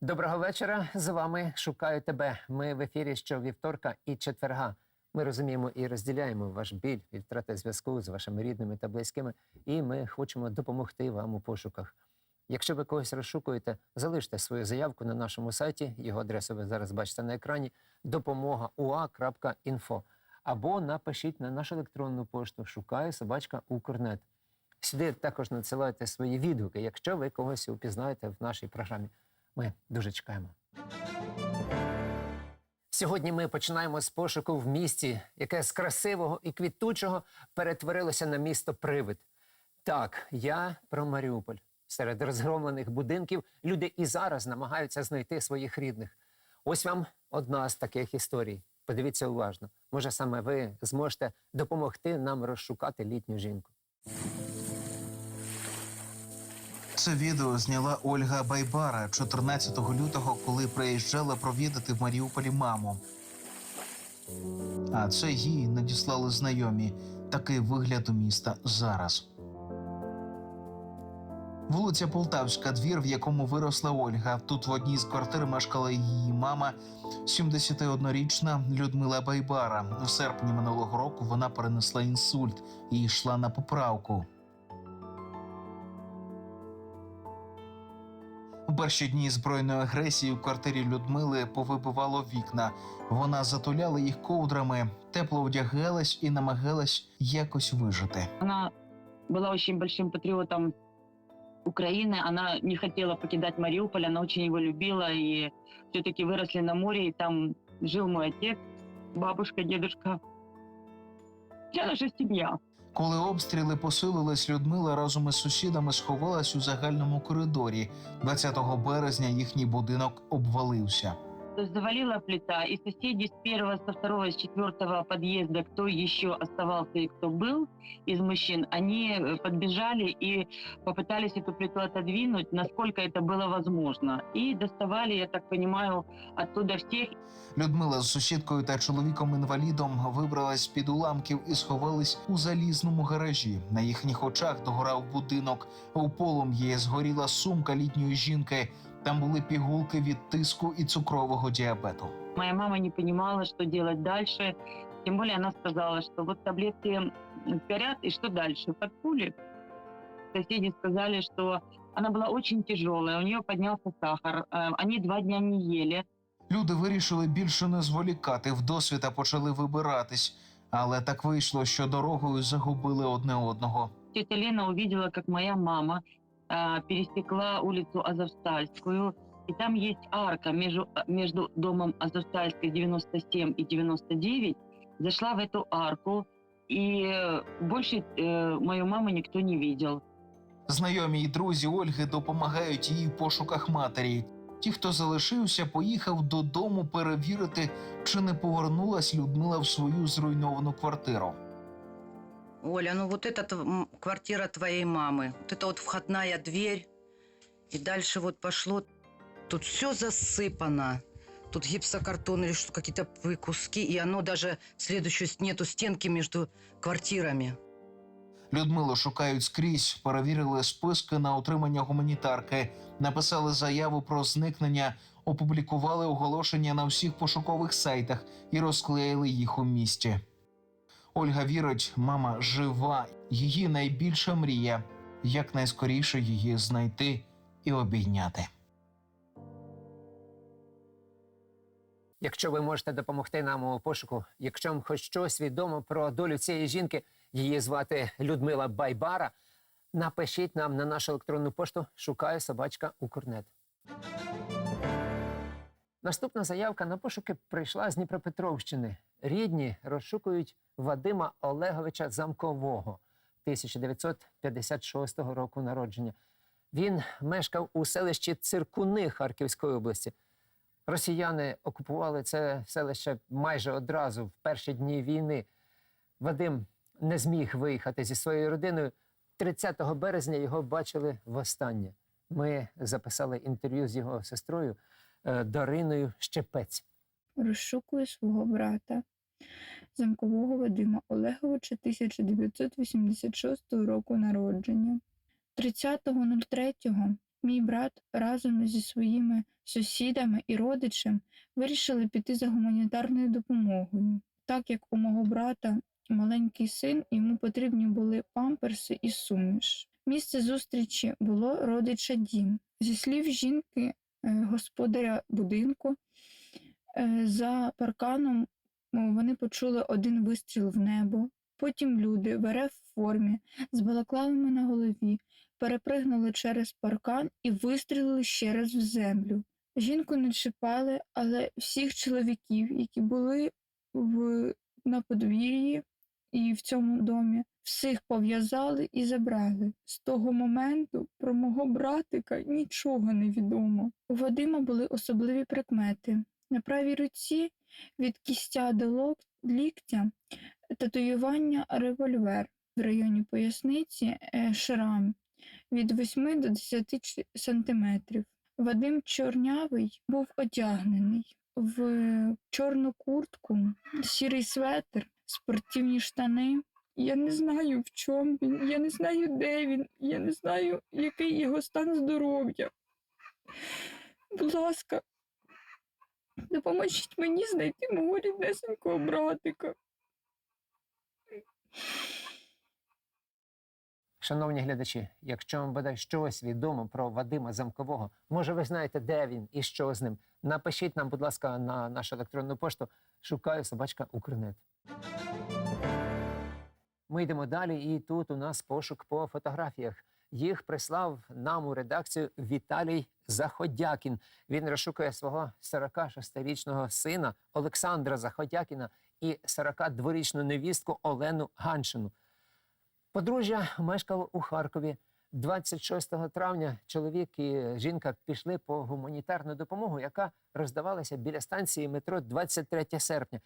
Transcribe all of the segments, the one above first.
Доброго вечора. З вами шукаю тебе. Ми в ефірі щовівторка і четверга. Ми розуміємо і розділяємо ваш біль від втрати зв'язку з вашими рідними та близькими, і ми хочемо допомогти вам у пошуках. Якщо ви когось розшукуєте, залиште свою заявку на нашому сайті. Його адресу ви зараз бачите на екрані допомога ua.info або напишіть на нашу електронну пошту шукаю собачка Укрнет. Сюди також надсилайте свої відгуки, якщо ви когось упізнаєте в нашій програмі. Ми дуже чекаємо. Сьогодні ми починаємо з пошуку в місті, яке з красивого і квітучого перетворилося на місто Привид. Так, я про Маріуполь. Серед розгромлених будинків люди і зараз намагаються знайти своїх рідних. Ось вам одна з таких історій. Подивіться уважно. Може, саме ви зможете допомогти нам розшукати літню жінку. Це відео зняла Ольга Байбара 14 лютого, коли приїжджала провідати в Маріуполі маму. А це їй надіслали знайомі. Такий вигляд у міста зараз. Вулиця Полтавська, двір, в якому виросла Ольга. Тут в одній з квартир мешкала її мама, 71-річна Людмила Байбара. У серпні минулого року вона перенесла інсульт і йшла на поправку. перші дні збройної агресії в квартирі Людмили повибивало вікна. Вона затуляла їх ковдрами, тепло одягалась і намагалась якось вижити. Она была очень большим патриотом Украины. Она не хотела покидать Мариуполь, она очень его любила. И все-таки выросли на море, и там жил мой отец, бабушка, дедушка. Вся наша семья. Коли обстріли посилились, Людмила разом із сусідами сховалась у загальному коридорі. 20 березня їхній будинок обвалився То есть завалила плита, и соседи с первого, со второго, с четвертого подъезда, кто еще оставался и кто был из мужчин, они э, подбежали и попытались эту плиту отодвинуть, насколько это было возможно. И доставали, я так понимаю, оттуда всех. Людмила з сусідкою та чоловіком-інвалідом вибралась з-під уламків і сховались у залізному гаражі. На їхніх очах догорав будинок. У полум'ї згоріла сумка літньої жінки. там були пігулки від тиску і цукрового діабету. Моя мама не понимала, что делать дальше. Тем более она сказала, что вот таблетки горят, и что дальше? Под пули. Соседи сказали, что она была очень тяжелая, у нее поднялся сахар, э, они два дня не ели. Люди вирішили більше не зволікати, вдосвіта почали вибиратись. Але так вийшло, що дорогою загубили одне одного. Тетя Лена увидела, как моя мама а, пересекла улицу Азовстальскую, и там есть арка между, между домом Азовстальской 97 и 99. Зашла в эту арку, и э, больше э, мою маму никто не видел. Знайомі й друзі Ольги допомагають їй в пошуках матері. Ті, хто залишився, поїхав додому перевірити, чи не повернулась Людмила в свою зруйновану квартиру. Оля, ну вот это тв- м, квартира твоей мамы. Вот это вот входная дверь. И дальше вот пошло. Тут все засыпано. Тут гипсокартон или что, какие-то п- куски. И оно даже следующую с- нету стенки между квартирами. Людмилу шукають скрізь, перевірили списки на отримання гуманітарки, написали заяву про зникнення, опублікували оголошення на всіх пошукових сайтах і розклеїли їх у місті. Ольга вірить, мама жива, її найбільша мрія якнайскоріше її знайти і обійняти. Якщо ви можете допомогти нам у пошуку, якщо вам хоч щось відомо про долю цієї жінки, її звати Людмила Байбара, напишіть нам на нашу електронну пошту шукаю собачка Укрнет. Наступна заявка на пошуки прийшла з Дніпропетровщини. Рідні розшукують Вадима Олеговича Замкового 1956 року народження. Він мешкав у селищі Циркуни Харківської області. Росіяни окупували це селище майже одразу в перші дні війни. Вадим не зміг виїхати зі своєю родиною. 30 березня його бачили востаннє. Ми записали інтерв'ю з його сестрою Дариною Щепець. розшукує свого брата, замкового Вадима Олеговича 1986 року народження. 30.03 Мій брат разом зі своїми сусідами і родичем вирішили піти за гуманітарною допомогою. Так як у мого брата маленький син, йому потрібні були памперси і суміш. Місце зустрічі було родича дім. Зі слів жінки, е, господаря будинку, е, за парканом вони почули один вистріл в небо. Потім люди в РФ формі з балаклавами на голові перепригнули через паркан і вистрілили ще раз в землю. Жінку не чіпали, але всіх чоловіків, які були в, на подвір'ї і в цьому домі, всіх пов'язали і забрали. З того моменту про мого братика нічого не відомо. У Вадима були особливі прикмети. На правій руці від кістя до лок- ліктя татуювання револьвер в районі поясниці е, шрам від 8 до 10 сантиметрів. Вадим Чорнявий був одягнений в чорну куртку, сірий светр, спортивні штани. Я не знаю, в чому він, я не знаю, де він, я не знаю, який його стан здоров'я. Будь ласка, допоможіть мені знайти мого ріднесенького братика. Шановні глядачі, якщо вам бодай щось відомо про Вадима Замкового, може ви знаєте, де він і що з ним. Напишіть нам, будь ласка, на нашу електронну пошту. Шукаю собачка Укрнет. Ми йдемо далі, і тут у нас пошук по фотографіях. Їх прислав нам у редакцію Віталій Заходякін. Він розшукує свого 46-річного сина Олександра Заходякіна і 42-річну невістку Олену Ганшину. Подружжя мешкало у Харкові. 26 травня чоловік і жінка пішли по гуманітарну допомогу, яка роздавалася біля станції метро 23 серпня.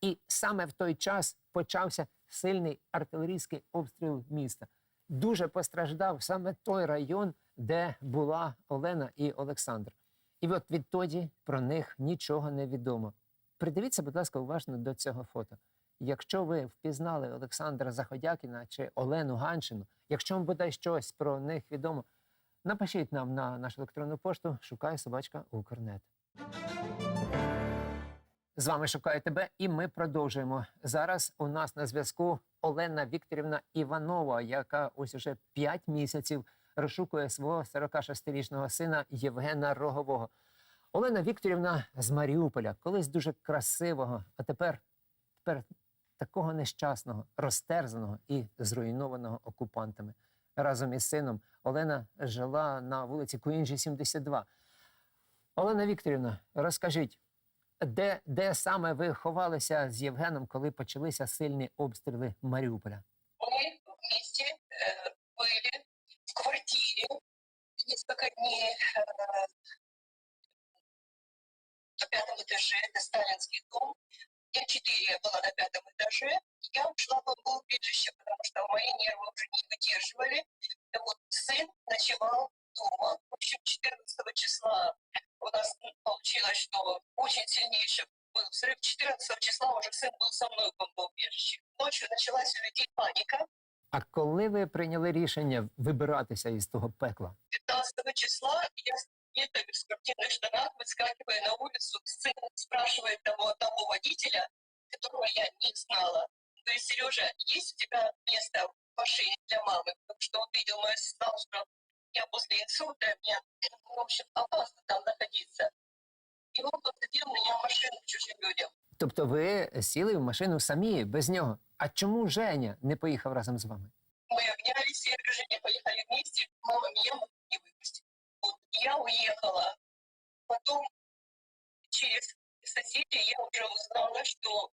І саме в той час почався сильний артилерійський обстріл міста. Дуже постраждав саме той район, де була Олена і Олександр. І от відтоді про них нічого не відомо. Придивіться, будь ласка, уважно до цього фото. Якщо ви впізнали Олександра Заходякіна чи Олену Ганшину, якщо вам бодай щось про них відомо, напишіть нам на нашу електронну пошту Шукаю собачка Укрнет. З вами шукаю тебе, і ми продовжуємо. Зараз у нас на зв'язку Олена Вікторівна Іванова, яка ось уже 5 місяців розшукує свого 46-річного сина Євгена Рогового. Олена Вікторівна з Маріуполя, колись дуже красивого, а тепер, тепер такого нещасного, розтерзаного і зруйнованого окупантами. Разом із сином Олена жила на вулиці Куінджі, 72. Олена Вікторівна, розкажіть, де, де саме ви ховалися з Євгеном, коли почалися сильні обстріли Маріуполя? мы вместе э, были в квартире несколько дней э, на пятом этаже, это сталинский дом. Я четыре, я была на пятом этаже. Я ушла в убежище, потому что мои нервы уже не выдерживали. И вот сын ночевал дома. В общем, 14 числа у нас м, получилось, что очень сильнейший был взрыв. 14 числа уже сын был со мной в бомбоубежище. Ночью началась у людей паника. А коли ви прийняли рішення вибиратися із того пекла? 15 числа я где-то в спортивных штанах выскакивая на улицу, сын спрашивает того, того водителя, которого я не знала. Говорит, Сережа, есть у тебя место в машине для мамы? Потому что он видел мою знал, что я после инсульта, мне, в общем, опасно там находиться. И он посадил меня в машину к чужим людям. Тобто ви сіли в машину самі, без нього. А чому Женя не поїхав разом з вами? Мы обнялись, я и Женя поехали вместе. Мама меня не выпустила. Вот я уехала. Потом через соседей я уже узнала, что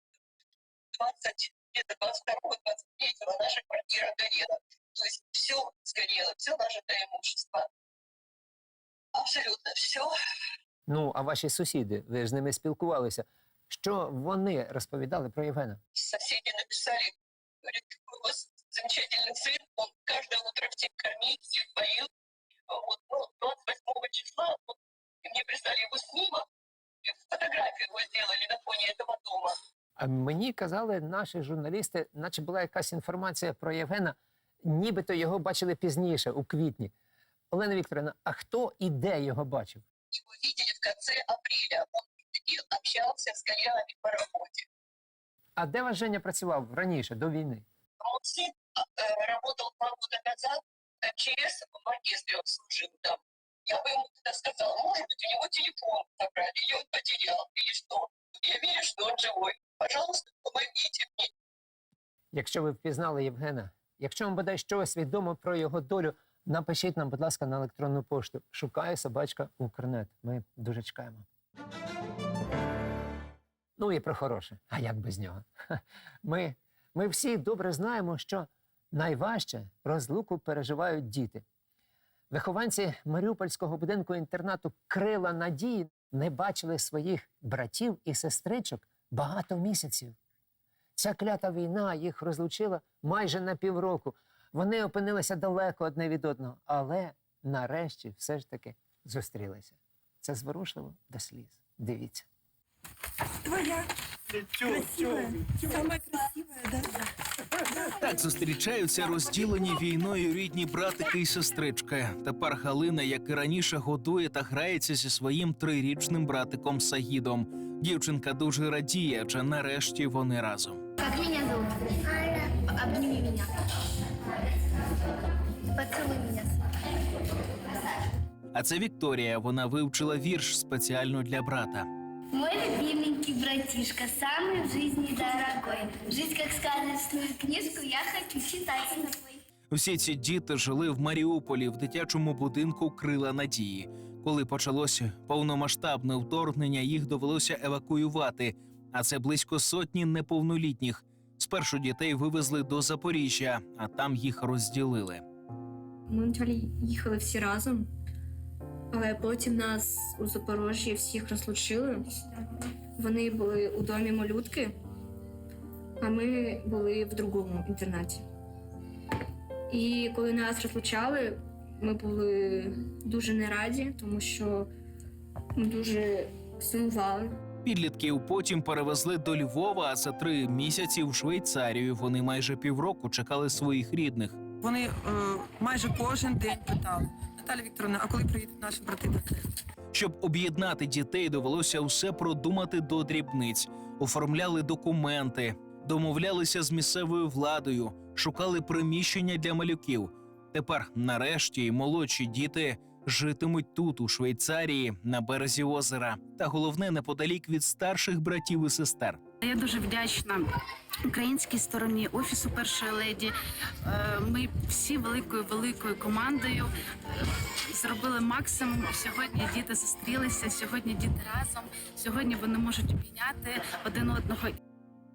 20, где-то 22-23 наша квартира горела. То есть все сгорело, все наше имущество. Абсолютно все. Ну, а ваші сусіди, ви ж з ними спілкувалися. Що вони розповідали про Євгена? Соседи написали, говорит, какой у вас замечательный сын, он каждое утро всех кормил, всех поил. Вот, ну, 28 числа вот, и мне прислали его снимок, и фотографию его сделали на фоне этого дома. А мені казали наші журналісти, наче була якась інформація про Євгена, нібито його бачили пізніше, у квітні. Олена Вікторівна, а хто і де його бачив? Его видели в конце апреля. Он приходил, общался с коллегами по работе. А де ваш Женя працював раніше, до війни? Мой сын э, работал два года назад э, ЧС в оркестре, он служил там. Я бы ему тогда сказала, может быть, у него телефон забрали, или он потерял, или что. Я верю, что он живой. Пожалуйста, помогите мне. Якщо ви впізнали Євгена, якщо вам бодай щось відомо про його долю, напишіть нам, будь ласка, на електронну пошту. Шукає собачка Укрнет. Ми дуже чекаємо. Ну і про хороше. А як без нього? Ми, ми всі добре знаємо, що найважче розлуку переживають діти. Вихованці Маріупольського будинку інтернату Крила Надії не бачили своїх братів і сестричок багато місяців. Ця клята війна їх розлучила майже на півроку. Вони опинилися далеко одне від одного, але нарешті все ж таки зустрілися. Це зворушливо до сліз. Дивіться. Твоя. Красивая. Самая красивая, да? Так зустрічаються розділені війною рідні братики і сестрички. Тепер Галина, як і раніше, годує та грається зі своїм трирічним братиком Сагідом. Дівчинка дуже радіє, адже нарешті вони разом. Как меня зовут? Аня. Обними меня. А це Вікторія. Вона вивчила вірш спеціально для брата. Мой любименький братишка, самый в жизни дорогой. Жизнь как сказочную книжку я хочу читать тобой. Всі ці діти жили в Маріуполі в дитячому будинку Крила Надії. Коли почалося повномасштабне вторгнення, їх довелося евакуювати. А це близько сотні неповнолітніх. Спершу дітей вивезли до Запоріжжя, а там їх розділили. Ми вначалі їхали всі разом, але потім нас у Запорожжі всіх розлучили. Вони були у домі малютки, а ми були в другому інтернаті. І коли нас розлучали, ми були дуже не раді, тому що ми дуже сумували. Підлітків потім перевезли до Львова, а за три місяці в Швейцарію. Вони майже півроку чекали своїх рідних. Вони е, майже кожен день питали. Наталя Вікторовна, а коли приїдуть наші брати та? Щоб об'єднати дітей, довелося все продумати до дрібниць, оформляли документи, домовлялися з місцевою владою, шукали приміщення для малюків. Тепер, нарешті, молодші діти житимуть тут, у Швейцарії, на березі озера, та головне неподалік від старших братів і сестер. Я дуже вдячна українській стороні офісу першої леді. Е, Ми всі великою великою командою е, зробили максимум. Сьогодні діти зустрілися. Сьогодні діти разом. Сьогодні вони можуть обійняти один одного.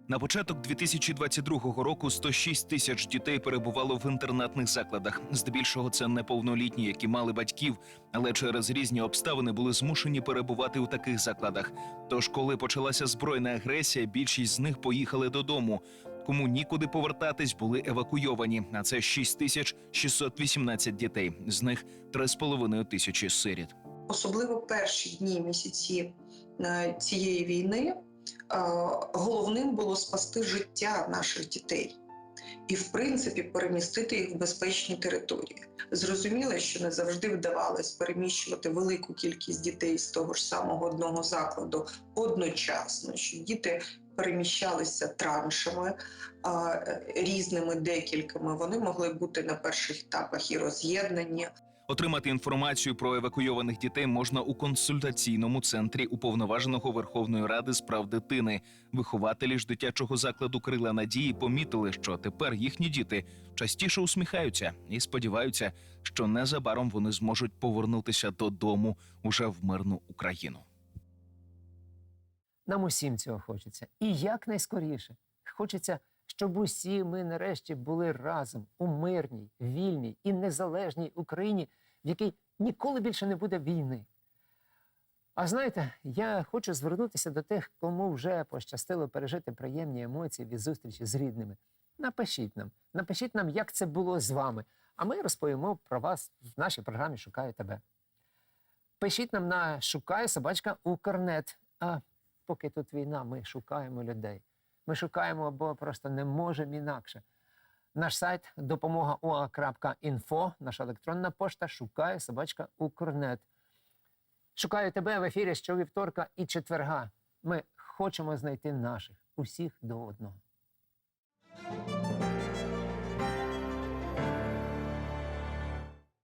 На початок 2022 року 106 тисяч дітей перебувало в інтернатних закладах. Здебільшого це неповнолітні, які мали батьків, але через різні обставини були змушені перебувати у таких закладах. Тож, коли почалася збройна агресія, більшість з них поїхали додому. Кому нікуди повертатись, були евакуйовані. А це 6 тисяч 618 дітей. З них 3,5 тисячі сиріт. особливо перші дні місяці е, цієї війни, головним було спасти життя наших дітей і, в принципі, перемістити їх в безпечні території. Зрозуміло, що не завжди вдавалось переміщувати велику кількість дітей з того ж самого одного закладу одночасно, що діти переміщалися траншами е, різними декількома. Вони могли бути на перших етапах і роз'єднані, Отримати інформацію про евакуйованих дітей можна у консультаційному центрі уповноваженого Верховної Ради з прав дитини. Вихователі ж дитячого закладу Крила Надії помітили, що тепер їхні діти частіше усміхаються і сподіваються, що незабаром вони зможуть повернутися додому уже в мирну Україну. Нам усім цього хочеться. І якнайскоріше. Хочеться, щоб усі ми нарешті були разом у мирній, вільній і незалежній Україні, в якій ніколи більше не буде війни. А знаєте, я хочу звернутися до тих, кому вже пощастило пережити приємні емоції від зустрічі з рідними. Напишіть нам, напишіть нам, як це було з вами. А ми розповімо про вас в нашій програмі Шукаю тебе. Пишіть нам на шукаю собачка Укрнет. А поки тут війна, ми шукаємо людей. Ми шукаємо, бо просто не можемо інакше. Наш сайт допомога.ua.info, наша електронна пошта шукає собачка Укрнет. Шукаю тебе в ефірі щовівторка і четверга. Ми хочемо знайти наших усіх до одного.